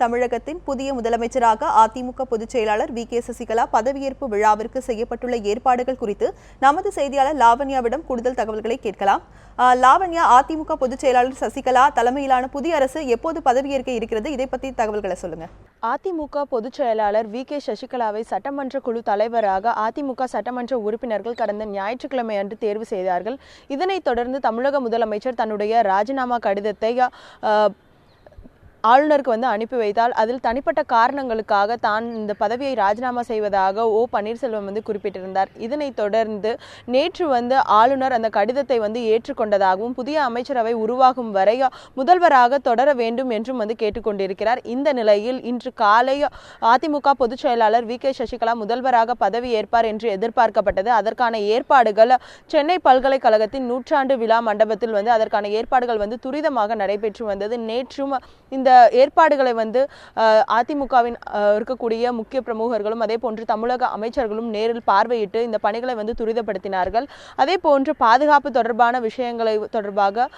தமிழகத்தின் புதிய முதலமைச்சராக அதிமுக பொதுச் செயலாளர் வி. கே. சசிகலா பதவியேற்பு விழாவிற்கு செய்யப்பட்டுள்ள ஏற்பாடுகள் குறித்து நமது செய்தியாளர் லாவண்யாவிடம் கூடுதல் தகவல்களை கேட்கலாம். ஆஹ் லாவண்யா அதிமுக பொதுச் செயலாளர் சசிகலா தலைமையிலான புதிய அரசு எப்போது பதவியேற்க இருக்கிறது? இதை பத்தி தகவல்களை சொல்லுங்க. அதிமுக பொதுச் செயலாளர் வி. கே. சசிகலாவை சட்டமன்ற குழு தலைவராக அதிமுக சட்டமன்ற உறுப்பினர்கள் கடந்த ஞாயிற்றுக்கிழமை அன்று தேர்வு செய்தார்கள். இதனைத் தொடர்ந்து தமிழக முதலமைச்சர் தன்னுடைய ராஜினாமா கடிதத்தை ஆளுநருக்கு வந்து அனுப்பி வைத்தால் அதில் தனிப்பட்ட காரணங்களுக்காக தான் இந்த பதவியை ராஜினாமா செய்வதாக ஓ பன்னீர்செல்வம் வந்து குறிப்பிட்டிருந்தார். இதனைத் தொடர்ந்து நேற்று வந்து ஆளுநர் அந்த கடிதத்தை வந்து ஏற்றுக்கொண்டதாகவும் புதிய அமைச்சரவை உருவாகும் வரை முதல்வராக தொடர வேண்டும் என்றும் வந்து கேட்டுக்கொண்டிருக்கிறார். இந்த நிலையில் இன்று காலை அதிமுக பொதுச் செயலாளர் வி கே சசிகலா முதல்வராக பதவி ஏற்பார் என்று எதிர்பார்க்கப்பட்டது. அதற்கான ஏற்பாடுகள் சென்னை பல்கலைக்கழகத்தின் நூற்றாண்டு விழா மண்டபத்தில் வந்து அதற்கான ஏற்பாடுகள் வந்து துரிதமாக நடைபெற்று வந்தது. நேற்றும் இந்த ஏற்பாடுகளை வந்து அதிமுகவின் இருக்கக்கூடிய முக்கிய பிரமுகர்களும் அதே போன்று தமிழக அமைச்சர்களும் நேரில் பார்வையிட்டு இந்த பணிகளை வந்து துரிதப்படுத்தினார்கள். அதே போன்று பாதுகாப்பு தொடர்பான விஷயங்களை தொடர்பாக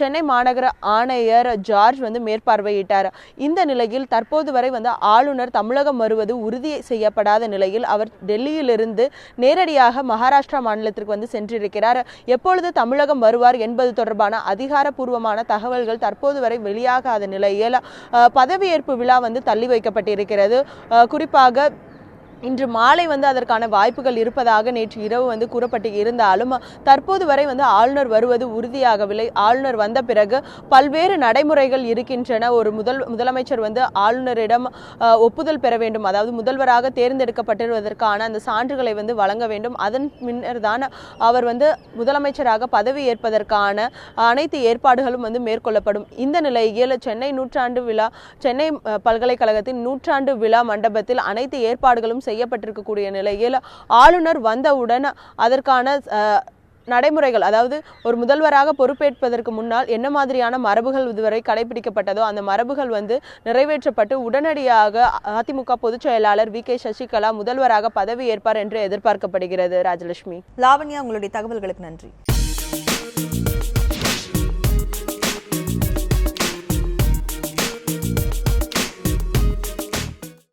சென்னை மாநகர ஆணையர் ஜார்ஜ் வந்து மேற்பார்வையிட்டார். இந்த நிலையில் தற்போது வரை வந்து ஆளுநர் தமிழகம் வருவது உறுதி செய்யப்படாத நிலையில் அவர் டெல்லியிலிருந்து நேரடியாக மகாராஷ்டிரா மாநிலத்திற்கு வந்து சென்றிருக்கிறார். எப்பொழுது தமிழகம் வருவார் என்பது தொடர்பான அதிகாரப்பூர்வமான தகவல்கள் தற்போது வரை வெளியாகாத நிலையில் பதவியேற்பு விழா வந்து தள்ளி வைக்கப்பட்டிருக்கிறது. குறிப்பாக இன்று மாலை வந்து அதற்கான வாய்ப்புகள் இருப்பதாக நேற்று இரவு வந்து கூறப்பட்டு இருந்தாலும் தற்போது வரை வந்து ஆளுநர் வருவது உறுதியாகவில்லை. ஆளுநர் வந்த பிறகு பல்வேறு நடைமுறைகள் இருக்கின்றன. ஒரு முதல் முதலமைச்சர் வந்து ஆளுநரிடம் ஒப்புதல் பெற வேண்டும். அதாவது முதல்வராக தேர்ந்தெடுக்கப்பட்டிருவதற்கான அந்த சான்றுகளை வந்து வழங்க வேண்டும். அதன் பின்னர் தான் அவர் வந்து முதலமைச்சராக பதவி ஏற்பதற்கான அனைத்து ஏற்பாடுகளும் வந்து மேற்கொள்ளப்படும். இந்த நிலையில் சென்னை நூற்றாண்டு விழா சென்னை பல்கலைக்கழகத்தின் நூற்றாண்டு விழா மண்டபத்தில் அனைத்து ஏற்பாடுகளும் செய்யப்பட்டிருக்கக்கூடிய நிலையில் ஆளுநர் வந்தவுடன் அதற்கான நடைமுறைகள் அதாவது ஒரு முதல்வராக பொறுப்பேற்பதற்கு முன்னால் என்ன மாதிரியான மரபுகள் இதுவரை கடைபிடிக்கப்பட்டதோ அந்த மரபுகள் வந்து நிறைவேற்றப்பட்டு உடனடியாக அதிமுக பொதுச் செயலாளர் வி கே சசிகலா முதல்வராக பதவி ஏற்பார் என்று எதிர்பார்க்கப்படுகிறது. ராஜலட்சுமி. லாவண்யா உங்களுடைய தகவல்களுக்கு நன்றி.